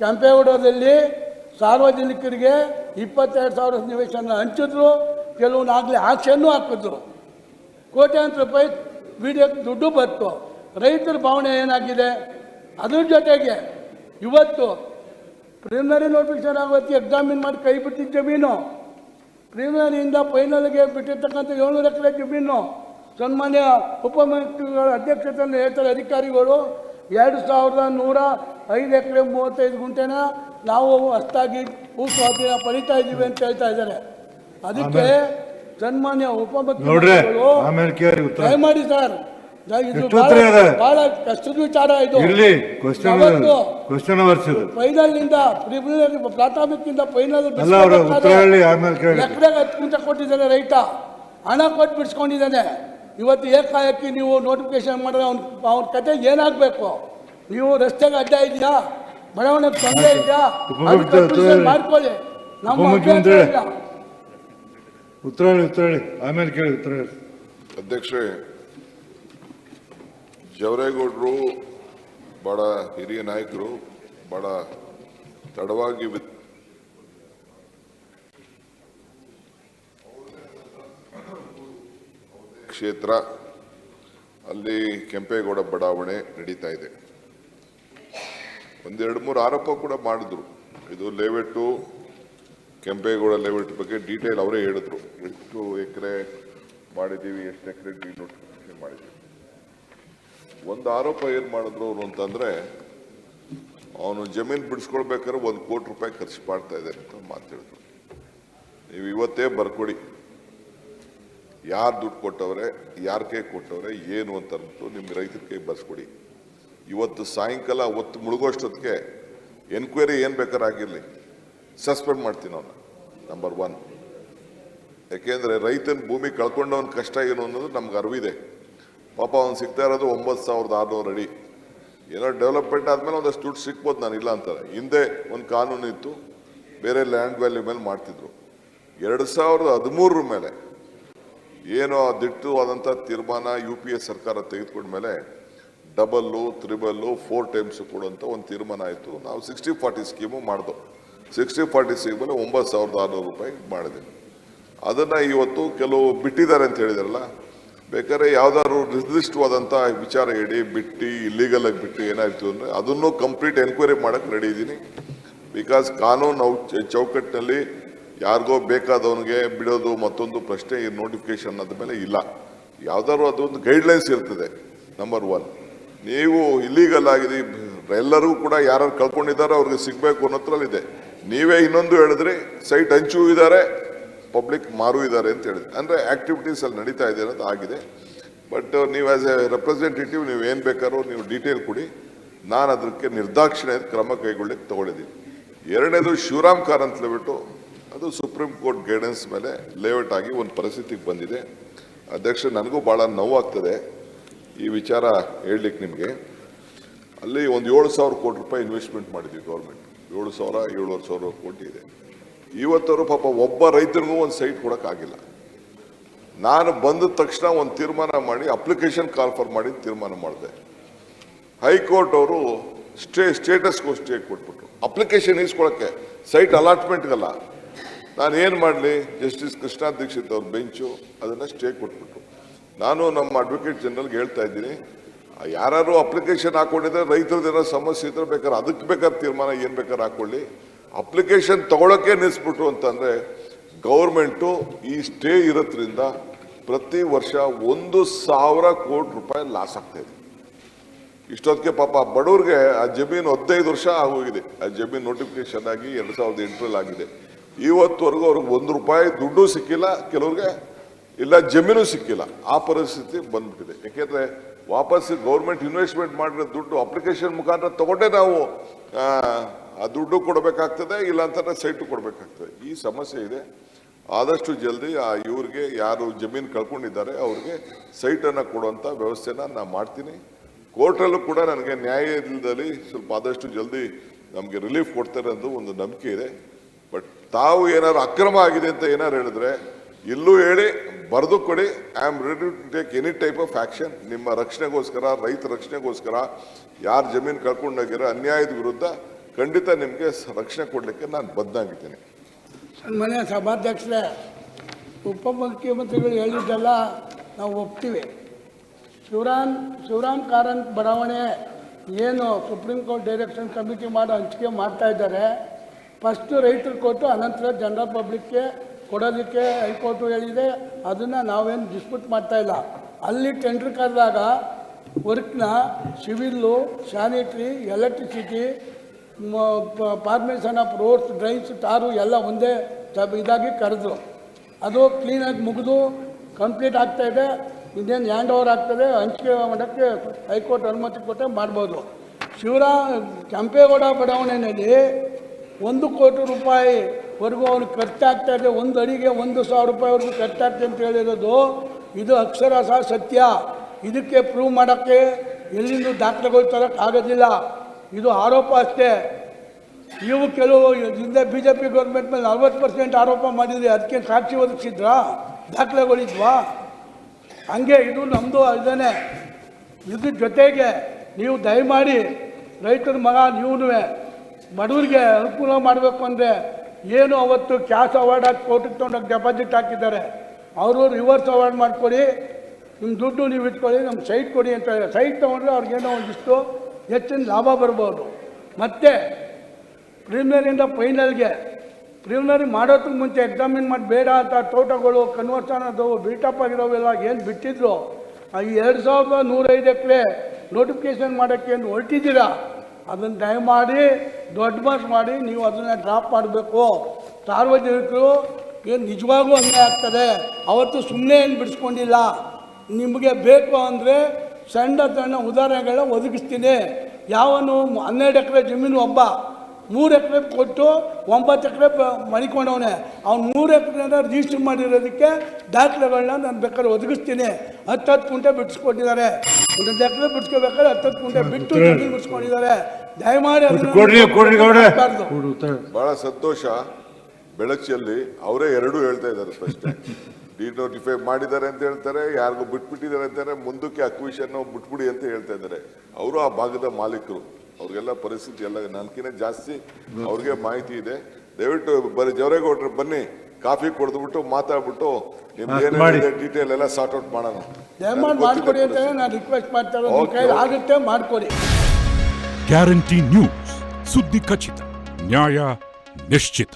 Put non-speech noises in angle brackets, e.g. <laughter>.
ಕೆಂಪೇಗೌಡದಲ್ಲಿ ಸಾರ್ವಜನಿಕರಿಗೆ ಇಪ್ಪತ್ತೆರಡು ಸಾವಿರ ನಿವೇಶನ ಹಂಚಿದ್ರು ಕೆಲವನ್ನಾಗಲೇ ಆಕ್ಷನ್ನು ಹಾಕಿದ್ರು. ಕೋಟ್ಯಾಂತರ ರೂಪಾಯಿ ವಿಡಿಯೋ ದುಡ್ಡು ಬಂತು. ರೈತರ ಭಾವನೆ ಏನಾಗಿದೆ? ಅದ್ರ ಜೊತೆಗೆ ಇವತ್ತು ಪ್ರಿಲಿಮಿನರಿ ನೋಟಿಫಿಕೇಶನ್ ಆಗೋತಿ ಎಕ್ಸಾಮಿನ್ ಮಾಡಿ ಕೈ ಬಿಟ್ಟಿದ್ದ ಜಮೀನು ಪ್ರಿಲಿಮಿನರಿಯಿಂದ ಫೈನಲ್ಗೆ ಬಿಟ್ಟಿರ್ತಕ್ಕಂಥ ಏಳ್ನೂರು ಎಕರೆ ಜಮೀನು. ಸನ್ಮಾನ್ಯ ಉಪಮುಖ್ಯಗಳ ಅಧ್ಯಕ್ಷತೆಯನ್ನು ಹೇಳ್ತಾರೆ ಅಧಿಕಾರಿಗಳು, ಎರಡು ಸಾವಿರದ ನೂರ ಐದು ಎಕರೆ ಮೂವತ್ತೈದು ಗುಂಟೆನ ನಾವು ಅಷ್ಟಾಗಿ ಭೂ ಸ್ವಾಧೀನ ಪಡಿತಾ ಇದ್ದೀವಿ ಅಂತ ಹೇಳ್ತಾ ಇದ್ದಾರೆ. ಅದಕ್ಕೆ ಸನ್ಮಾನ್ಯ ಉಪಮುಖ್ಯಮಂತ್ರಿಗಳು ಉತ್ತರ. ದಯಮಾಡಿ ಸರ್ ಇದು ಬಹಳ- ಕಷ್ಟದ ವಿಚಾರ ಇದು. ಫೈನಲ್ನಿಂದ ಪ್ರಾಥಮಿಕದಿಂದ ಫೈನಲ್ ಎಕರೆಗೆ ಹತ್ತು ಗುಂಟೆ ಕೊಟ್ಟಿದ್ದಾನೆ ರೈತ. ಹಣ ಕೊಟ್ಟು ಬಿಡಿಸ್ಕೊಂಡಿದ್ದಾನೆ ಇವತ್ತು ಏಕಾಏಕಿ ನೀವು ನೋಟಿಫಿಕೇಶನ್ ಮಾಡಿದ್ರೆ ಅವ್ನ ಅವ್ನ ಕತೆ ಏನಾಗಬೇಕು? ನೀವು ರಸ್ತೆಗೆ ಅಡ್ಡ ಇದೆಯಾ ಬಡವಣಿಗೆ ತೊಂದರೆ ಇದೆಯಾ ಮಾಡ್ಕೊಳ್ಳಿ. ನಮ್ಮ. ಉತ್ತರ ಹೇಳಿ ಉತ್ತರ ಹೇಳಿ ಆಮೇಲೆ ಕೇಳಿ ಉತ್ತರ ಹೇಳಿ ಅಧ್ಯಕ್ಷರೇ ಜವರೇಗೌಡರು ಬಹಳ ಹಿರಿಯ ನಾಯಕರು ಬಹಳ ತಡವಾಗಿ ಕ್ಷೇತ್ರ ಅಲ್ಲಿ ಕೆಂಪೇಗೌಡ ಬಡಾವಣೆ ನಡೀತಾ ಇದೆ. ಒಂದೆರಡು ಮೂರು ಆರೋಪ ಕೂಡ ಮಾಡಿದ್ರು. ಇದು ಲೇವೆಟ್ಟು ಕೆಂಪೇಗೌಡ ಲೇವೆಟ್ ಬಗ್ಗೆ ಡೀಟೇಲ್ ಅವರೇ ಹೇಳಿದ್ರು. ಎಷ್ಟು ಎಕರೆ ಮಾಡಿದ್ದೀವಿ, ಎಷ್ಟು ಎಕರೆ ಡಿ ನೋಟಿಫಿಕೇಷನ್ ಮಾಡಿದ್ದೀವಿ. ಒಂದು ಆರೋಪ ಏನು ಮಾಡಿದ್ರು ಅವರು ಅಂತಂದರೆ, ಅವನು ಜಮೀನು ಬಿಡಿಸ್ಕೊಳ್ಬೇಕಾದ್ರೆ ಒಂದು ಕೋಟಿ ರೂಪಾಯಿ ಖರ್ಚು ಮಾಡ್ತಾ ಇದೆ ಅಂತ ಮಾತಾಡಿದ್ರು ನೀವು ಇವತ್ತೇ ಬರ್ಕೊಡಿ. ಯಾರು ದುಡ್ಡು ಕೊಟ್ಟವ್ರೆ, ಯಾರ ಕೈ ಕೊಟ್ಟವ್ರೆ, ಏನು ಅಂತ ಅಂದ್ಬಿಟ್ಟು ನಿಮ್ಮ ರೈತರ ಕೈ ಬರ್ಸ್ಕೊಡಿ. ಇವತ್ತು ಸಾಯಂಕಾಲ ಹೊತ್ತು ಮುಳುಗೋಷ್ಟೊತ್ತಿಗೆ ಎನ್ಕ್ವೈರಿ ಏನು ಬೇಕಾದ್ರೆ ಸಸ್ಪೆಂಡ್ ಮಾಡ್ತೀನಿ ಅವನ್ನ ನಂಬರ್ ಒನ್ ಯಾಕೆಂದರೆ ರೈತನ ಭೂಮಿ ಕಳ್ಕೊಂಡವನ ಕಷ್ಟ ಏನು ಅನ್ನೋದು ನಮ್ಗೆ ಅರಿವಿದೆ ಪಾಪ ಅವ್ನು ಸಿಗ್ತಾ ಇರೋದು ಒಂಬತ್ತು ಸಾವಿರದ ಆರುನೂರು ಅಡಿ. ಏನೋ ಡೆವಲಪ್ಮೆಂಟ್ ಆದಮೇಲೆ ಒಂದಷ್ಟು ದುಡ್ಡು ಸಿಕ್ಬೋದು ನಾನು ಇಲ್ಲ ಅಂತಾರೆ. ಹಿಂದೆ ಒಂದು ಕಾನೂನು ಇತ್ತು, ಬೇರೆ ಲ್ಯಾಂಡ್ ವ್ಯಾಲ್ಯೂ ಮೇಲೆ ಮಾಡ್ತಿದ್ರು. ಎರಡು ಸಾವಿರದ ಹದಿಮೂರರ ಮೇಲೆ ಏನೋ ದಿಟ್ಟು ಆದಂಥ ತೀರ್ಮಾನ ಯು ಪಿ ಎ ಸರ್ಕಾರ ತೆಗೆದುಕೊಂಡ ಮೇಲೆ ಡಬಲ್ಲು, ತ್ರಿಬಲ್ಲು ಫೋರ್ ಟೈಮ್ಸ್ ಕೊಡುವಂಥ ಒಂದು ತೀರ್ಮಾನ ಆಯಿತು. ನಾವು ಸಿಕ್ಸ್ಟಿ ಫಾರ್ಟಿ ಸ್ಕೀಮು ಮಾಡ್ದು. ಸಿಕ್ಸ್ಟಿ ಫಾರ್ಟಿ ಸ್ಕೀಮಲ್ಲಿ ಒಂಬತ್ತು ಸಾವಿರದ ಆರುನೂರು ರೂಪಾಯಿ ಮಾಡಿದೆ ಅದನ್ನು ಇವತ್ತು ಕೆಲವು ಬಿಟ್ಟಿದ್ದಾರೆ ಅಂತ ಹೇಳಿದಾರಲ್ಲ, ಬೇಕಾದ್ರೆ ಯಾವ್ದಾದ್ರು ನಿರ್ದಿಷ್ಟವಾದಂಥ ವಿಚಾರ ಹೇಳಿ, ಬಿಟ್ಟು ಇಲ್ಲಿಗಲ್ ಆಗಿ ಬಿಟ್ಟು ಏನಾಯ್ತು ಅಂದರೆ ಅದನ್ನು ಕಂಪ್ಲೀಟ್ ಎನ್ಕ್ವೈರಿ ಮಾಡೋಕ್ಕೆ ರೆಡಿ ಇದ್ದೀನಿ. ಬಿಕಾಸ್ ಕಾನೂನು ಔ- ಚೌಕಟ್ಟಿನಲ್ಲಿ ಯಾರಿಗೋ ಬೇಕಾದವನಿಗೆ ಬಿಡೋದು ಮತ್ತೊಂದು ಪ್ರಶ್ನೆ, ಈ ನೋಟಿಫಿಕೇಶನ್ ಅದ ಮೇಲೆ ಇಲ್ಲ. ಯಾವ್ದಾದ್ರು ಅದೊಂದು ಗೈಡ್ಲೈನ್ಸ್ ಇರ್ತದೆ ನಂಬರ್ ಒನ್ ನೀವು ಇಲ್ಲಿಗಲ್ ಆಗಿದೆ. ಎಲ್ಲರೂ ಕೂಡ ಯಾರು ಕಳ್ಕೊಂಡಿದ್ದಾರೆ ಅವ್ರಿಗೆ ಸಿಗ್ಬೇಕು ಅನ್ನೋದ್ರಲ್ಲಿದೆ ನೀವೇ ಇನ್ನೊಂದು ಹೇಳಿದ್ರಿ ಸೈಟ್ ಹಂಚು ಇದ್ದಾರೆ ಪಬ್ಲಿಕ್ ಮಾರು ಇದ್ದಾರೆ ಅಂತ ಹೇಳಿದ್ರಿ. ಅಂದರೆ ಆಕ್ಟಿವಿಟೀಸ್ ಅಲ್ಲಿ ನಡೀತಾ ಇದೆ ಅನ್ನೋದು ಆಗಿದೆ. ಬಟ್ ನೀವು ಆ್ಯಸ್ ಎ ರೆಪ್ರೆಸೆಂಟೇಟಿವ್ ನೀವು ಏನು ಬೇಕಾದ್ರೂ ನೀವು ಡೀಟೇಲ್ ಕೊಡಿ. ನಾನು ಅದಕ್ಕೆ ನಿರ್ದಾಕ್ಷಿಣೆ ಕ್ರಮ ಕೈಗೊಳ್ಳಿಕ್ಕೆ ತಗೊಂಡಿದ್ದೀನಿ ಎರಡನೇದು ಶಿವರಾಮ್ ಕಾರ್ ಅಂತ ಹೇಳ್ಬಿಟ್ಟು ಅದು ಸುಪ್ರೀಂ ಕೋರ್ಟ್ ಗೈಡೆನ್ಸ್ ಮೇಲೆ ಲೇಔಟ್ ಆಗಿ ಒಂದು ಪರಿಸ್ಥಿತಿಗೆ ಬಂದಿದೆ. ಅಧ್ಯಕ್ಷ, ನನಗೂ ಭಾಳ ನೋವಾಗ್ತದೆ. ಈ ವಿಚಾರ ಹೇಳಲಿಕ್ಕೆ ನಿಮಗೆ, ಅಲ್ಲಿ ಒಂದು ಏಳು ಸಾವಿರ ಕೋಟಿ ರೂಪಾಯಿ ಇನ್ವೆಸ್ಟ್ಮೆಂಟ್ ಮಾಡಿದ್ವಿ ಗೌರ್ಮೆಂಟ್ ಏಳು ಸಾವಿರ, ಏಳುವರೆ ಸಾವಿರ ಕೋಟಿ ಇದೆ. ಇವತ್ತವರು ಪಾಪ ಒಬ್ಬ ರೈತರಿಗೂ ಒಂದು ಸೈಟ್ ಕೊಡೋಕ್ಕಾಗಿಲ್ಲ ನಾನು ಬಂದ ತಕ್ಷಣ ಒಂದು ತೀರ್ಮಾನ ಮಾಡಿ ಅಪ್ಲಿಕೇಶನ್ ಕಾಲ್ಫರ್ ಮಾಡಿ ತೀರ್ಮಾನ ಮಾಡಿದೆ. ಹೈಕೋರ್ಟ್ ಅವರು ಸ್ಟೇ ಸ್ಟೇಟಸ್ಗೂ ಸ್ಟೇ ಕೊಟ್ಬಿಟ್ರು. ಅಪ್ಲಿಕೇಶನ್ ಈಸ್ಕೊಳಕ್ಕೆ ಸೈಟ್ ಅಲಾಟ್ಮೆಂಟ್ಗಲ್ಲ ನಾನು ಏನು ಮಾಡಲಿ? ಜಸ್ಟಿಸ್ ಕೃಷ್ಣ ದೀಕ್ಷಿತ್ ಅವ್ರ ಬೆಂಚು ಅದನ್ನು ಸ್ಟೇ ಕೊಟ್ಬಿಟ್ರು. ನಾನು ನಮ್ಮ ಅಡ್ವೊಕೇಟ್ ಜನರಲ್ಗೆ ಹೇಳ್ತಾ ಇದ್ದೀನಿ ಯಾರು ಅಪ್ಲಿಕೇಶನ್ ಹಾಕೊಂಡಿದ್ರೆ ರೈತರದ್ದು ಏನೋ ಸಮಸ್ಯೆ ಇದ್ರೆ ಬೇಕಾದ್ರೆ ಅದಕ್ಕೆ ಬೇಕಾದ ತೀರ್ಮಾನ ಏನು ಬೇಕಾದ್ರೆ ಹಾಕೊಳ್ಳಿ. ಅಪ್ಲಿಕೇಶನ್ ತಗೊಳಕ್ಕೆ ನಿಲ್ಲಿಸ್ಬಿಟ್ರು ಅಂತಂದರೆ ಗೌರ್ಮೆಂಟು ಈ ಸ್ಟೇ ಇರೋದ್ರಿಂದ ಪ್ರತಿ ವರ್ಷ ಒಂದು ಸಾವಿರ ಕೋಟಿ ರೂಪಾಯಿ ಲಾಸ್ ಆಗ್ತಾ ಇದೆ. ಇಷ್ಟೊತ್ತಿಗೆ ಪಾಪ ಬಡವ್ರಿಗೆ ಆ ಜಮೀನು ಹದಿನೈದು ವರ್ಷ ಆಗೋಗಿದೆ. ಆ ಜಮೀನು ನೋಟಿಫಿಕೇಶನ್ ಆಗಿ ಎರಡು ಸಾವಿರದ ಎಂಟರಲ್ಲಿ ಆಗಿದೆ. ಇವತ್ತುವರೆಗೂ ಅವ್ರಿಗೆ ಒಂದು ರೂಪಾಯಿ ದುಡ್ಡು ಸಿಕ್ಕಿಲ್ಲ. ಕೆಲವ್ರಿಗೆ ಇಲ್ಲ ಜಮೀನು ಸಿಕ್ಕಿಲ್ಲ. ಆ ಪರಿಸ್ಥಿತಿ ಬಂದ್ಬಿಟ್ಟಿದೆ. ಯಾಕೆಂದ್ರೆ ವಾಪಸ್ ಗೌರ್ಮೆಂಟ್ ಇನ್ವೆಸ್ಟ್ಮೆಂಟ್ ಮಾಡಿರೋ ದುಡ್ಡು ಅಪ್ಲಿಕೇಶನ್ ಮುಖಾಂತರ ತಗೊಂಡೇ ನಾವು ಆ, ದುಡ್ಡು ಕೊಡಬೇಕಾಗ್ತದೆ ಇಲ್ಲ ಅಂತಂದ್ರೆ ಸೈಟು ಕೊಡಬೇಕಾಗ್ತದೆ. ಈ ಸಮಸ್ಯೆ ಇದೆ. ಆದಷ್ಟು ಜಲ್ದಿ ಆ ಇವ್ರಿಗೆ ಯಾರು ಜಮೀನು ಕಳ್ಕೊಂಡಿದ್ದಾರೆ ಅವ್ರಿಗೆ ಸೈಟನ್ನು ಕೊಡುವಂಥ ವ್ಯವಸ್ಥೆನ ನಾನು ಮಾಡ್ತೀನಿ. ಕೋರ್ಟಲ್ಲೂ ಕೂಡ ನನಗೆ ನ್ಯಾಯಾಲಯದಲ್ಲಿ ಸ್ವಲ್ಪ ಆದಷ್ಟು ಜಲ್ದಿ ನಮಗೆ ರಿಲೀಫ್ ಕೊಡ್ತಾರೆ ಅನ್ನೋದು ಒಂದು ನಂಬಿಕೆ ಇದೆ. ಬಟ್ ತಾವು ಏನಾದ್ರು ಅಕ್ರಮ ಆಗಿದೆ ಅಂತ ಏನಾರು ಹೇಳಿದ್ರೆ ಇಲ್ಲೂ ಹೇಳಿ, ಬರೆದು ಕೊಡಿ. I am ready to take any type of action ನಿಮ್ಮ ರಕ್ಷಣೆಗೋಸ್ಕರ, ರೈತ ರಕ್ಷಣೆಗೋಸ್ಕರ, ಯಾರು ಜಮೀನು ಕಳ್ಕೊಂಡೋಗಿರೋ ಅನ್ಯಾಯದ ವಿರುದ್ಧ ಖಂಡಿತ ನಿಮಗೆ ರಕ್ಷಣೆ ಕೊಡಲಿಕ್ಕೆ ನಾನು ಬದ್ಧಾಗಿದ್ದೀನಿ ಸನ್ಮಾನ್ಯ ಸಭಾಧ್ಯಕ್ಷರೇ ಉಪಮುಖ್ಯಮಂತ್ರಿಗಳು ಹೇಳಿದ್ದೆಲ್ಲ ನಾವು ಒಪ್ತೀವಿ. ಶಿವರಾಮ್ ಶಿವರಾಮ್ ಕಾರಂತ್ ಬಡಾವಣೆ ಏನು ಸುಪ್ರೀಂ ಕೋರ್ಟ್ ಡೈರೆಕ್ಷನ್ ಕಮಿಟಿ ಮಾಡೋ ಹಂಚಿಕೆ ಮಾಡ್ತಾ ಇದ್ದಾರೆ. ಫಸ್ಟು ರೈತರು ಕೊಟ್ಟು, ಅನಂತರ ಜನರಲ್ ಪಬ್ಲಿಕ್ಗೆ ಕೊಡೋದಕ್ಕೆ ಹೈಕೋರ್ಟು ಹೇಳಿದೆ, ಅದನ್ನು ನಾವೇನು ಡಿಸ್ಪ್ಯೂಟ್ ಮಾಡ್ತಾ ಇಲ್ಲ. ಅಲ್ಲಿ ಟೆಂಡ್ರ್ ಕರೆದಾಗ ವರ್ಕ್ನ civil sanitary electricity formation of roads drains tar ಎಲ್ಲ ಒಂದೇ ಇದಾಗಿ ಕರೆದ್ರು. ಅದು ಕ್ಲೀನಾಗಿ ಮುಗಿದು ಕಂಪ್ಲೀಟ್ ಆಗ್ತಾಯಿದೆ ಇನ್ನೇನು ಹ್ಯಾಂಡ್ ಓವರ್ ಆಗ್ತದೆ, ಹಂಚಿಕೆ ಮಾಡೋಕ್ಕೆ ಹೈಕೋರ್ಟ್ ಅನುಮತಿ ಕೊಟ್ಟರೆ ಮಾಡ್ಬೋದು. ಶಿವರಾ ಕೆಂಪೇಗೌಡ ಬಡಾವಣೆಯಲ್ಲಿ ಒಂದು ಕೋಟಿ ರೂಪಾಯಿವರೆಗೂ ಅವ್ನಿಗೆ ಖರ್ಚಾಗ್ತಾ ಇದೆ, ಒಂದು ಅಡಿಗೆ ಒಂದು ಸಾವಿರ ರೂಪಾಯಿವರೆಗೂ ಖರ್ಚಾಗ್ತದೆ ಅಂತ ಹೇಳಿರೋದು, ಇದು ಅಕ್ಷರಶಃ ಸತ್ಯ. ಇದಕ್ಕೆ ಪ್ರೂವ್ ಮಾಡೋಕ್ಕೆ ಎಲ್ಲಿಂದ ದಾಖಲೆಗಳು ತರೋಕ್ಕೆ ಆಗೋದಿಲ್ಲ. ಇದು ಆರೋಪ ಅಷ್ಟೇ. ನೀವು ಕೆಲವು ಹಿಂದೆ ಬಿ ಜೆ ಪಿ ಗೌರ್ಮೆಂಟ್ ಮೇಲೆ ನಲ್ವತ್ತು ಪರ್ಸೆಂಟ್ ಆರೋಪ ಮಾಡಿದ್ರಿ ಅದಕ್ಕೆ ಸಾಕ್ಷಿ ಒದಗಿಸಿದ್ರಾ? ದಾಖಲೆಗಳಿದ್ವಾ? ಹಂಗೆ ಇದು ನಮ್ಮದು ಅಲ್ಲದೇ ಇದ್ರ ಜೊತೆಗೆ ನೀವು ದಯಮಾಡಿ ರೈತರ ಮಗ ನೀವೂ ಬಡವ್ರಿಗೆ ಅನುಕೂಲ ಮಾಡಬೇಕು ಅಂದರೆ ಏನು ಅವತ್ತು ಕ್ಯಾಶ್ ಅವಾರ್ಡ್ ಹಾಕಿ ಕೋಟಿಗೆ ತೊಗೊಂಡೋಗಿ ಡೆಪಾಸಿಟ್ ಹಾಕಿದ್ದಾರೆ ಅವರು ರಿವರ್ಸ್ ಅವಾರ್ಡ್ ಮಾಡಿಕೊಡಿ ನಿಮ್ಮ ದುಡ್ಡು ನೀವು ಇಟ್ಕೊಳ್ಳಿ ನಮ್ಮ ಸೈಟ್ ಕೊಡಿ ಅಂತ ಸೈಟ್ ತೊಗೊಂಡ್ರೆ ಅವ್ರಿಗೇನೋ ಒಂದಿಷ್ಟು ಹೆಚ್ಚಿನ ಲಾಭ ಬರ್ಬೋದು. ಮತ್ತು ಪ್ರೀಮಿಯರಿಂದ ಫೈನಲ್ಗೆ ಪ್ರಿಲಿಮಿನರಿ ಮಾಡೋದಕ್ಕೆ ಮುಂಚೆ ಎಕ್ಸಾಮಿನ್ ಮಾಡಿ, ಬೇಡ ಅಂತ ತೋಟಗಳು ಕನ್ವರ್ಸ್ ಅನ್ನೋದು ಬಿಲ್ಟಪ್ ಆಗಿರೋವೆಲ್ಲ ಏನು ಬಿಟ್ಟಿದ್ರು ಈ ಎರಡು ಸಾವಿರದ ನೂರೈದು ಎಕರೆ ನೋಟಿಫಿಕೇಶನ್ ಮಾಡೋಕ್ಕೆ ಏನು ಹೊರಟಿದ್ದೀರಾ? ಅದನ್ನು ದಯಮಾಡಿ, ದೊಡ್ಡ ಮಾಸ್ ಮಾಡಿ, ನೀವು ಅದನ್ನು ಡ್ರಾಪ್ ಮಾಡಬೇಕು. ಸಾರ್ವಜನಿಕರು ಏನು ನಿಜವಾಗೂ ಅನ್ಯಾಯ ಆಗ್ತದೆ. ಅವತ್ತು ಸುಮ್ಮನೆ ಏನು ಬಿಡಿಸ್ಕೊಂಡಿಲ್ಲ. ನಿಮಗೆ ಬೇಕು ಅಂದರೆ ಸಣ್ಣ ಸಣ್ಣ ಉದಾಹರಣೆಗಳನ್ನ ಒದಗಿಸ್ತೀನಿ. ಯಾವನು ಹನ್ನೆರಡು ಎಕರೆ ಜಮೀನು ಒಬ್ಬ ಮೂರು ಎಕರೆ ಕೊಟ್ಟು ಒಂಬತ್ತು ಎಕರೆ ಮಣಿಕೊಂಡವನೆ. ಅವ್ನು ಮೂರು ಎಕರೆನ ರಿಜಿಸ್ಟರ್ ಮಾಡಿರೋದಕ್ಕೆ ದಾಖಲೆಗಳನ್ನ ನಾನು ಬೇಕಾದ್ರೆ ಒದಗಿಸ್ತೀನಿ. ಹತ್ತು ಹತ್ತು ಕುಂಟೆ ಬಿಡಿಸ್ಕೊಟ್ಟಿದ್ದಾರೆ ಒಂದೊಂದು ಎಕರೆ ಬಿಡಿಸ್ಕೋಬೇಕಾದ್ರೆ ಹತ್ತು ಹತ್ತು ಕುಂಟೆ ಬಿಟ್ಟು ಬಿಡಿಸ್ಕೊಂಡಿದ್ದಾರೆ. ದಯಮಾಡಿ ಭಾಳ ಬಹಳ ಸಂತೋಷ ಬೆಳಚಿಯಲ್ಲಿ ಅವರೇ ಎರಡೂ ಹೇಳ್ತಾ ಇದ್ದಾರೆ ಫಸ್ಟ್ ಡಿನೋಟಿಫೈ <laughs> ಮಾಡಿದ್ದಾರೆ ಅಂತ ಹೇಳ್ತಾರೆ ಯಾರಿಗೂ ಬಿಟ್ಬಿಟ್ಟಿದ್ದಾರೆ ಅಂತಾರೆ ಮುಂದಕ್ಕೆ ಅಕ್ವಿಷನ್ ಬಿಟ್ಬಿಡಿ ಅಂತ ಹೇಳ್ತಾ ಇದ್ದಾರೆ. ಅವರು ಆ ಭಾಗದ ಮಾಲೀಕರು. ಅವ್ರಿಗೆಲ್ಲ ಪರಿಸ್ಥಿತಿ ಎಲ್ಲ ನನಗಿನ ಜಾಸ್ತಿ ಅವ್ರಿಗೆ ಮಾಹಿತಿ ಇದೆ. ದಯವಿಟ್ಟು ಬರೀ ಜವರೇಗೌಡ್ರು ಬನ್ನಿ ಕಾಫಿ ಕುಡಿದ್ಬಿಟ್ಟು ಮಾತಾಡ್ಬಿಟ್ಟು ನಿಮ್ಗೆ ಡೀಟೇಲ್ ಎಲ್ಲ ಸಾರ್ಟ್ ಔಟ್ ಮಾಡೋಣ. ಮಾಡಿಕೊಡಿ ಅಂತ ನಾನು ರಿಕ್ವೆಸ್ಟ್ ಮಾಡ್ತಾ ಇರೋದು. ನಿಮ್ಮ Okay, ಕೈಲಿ okay. ಆಗುತ್ತೆ ಮಾಡ್ಕೊಡಿ. ಗ್ಯಾರಂಟಿ ನ್ಯೂಸ್ ಸುದ್ದಿ ಖಚಿತ ನ್ಯಾಯ ನಿಶ್ಚಿತ.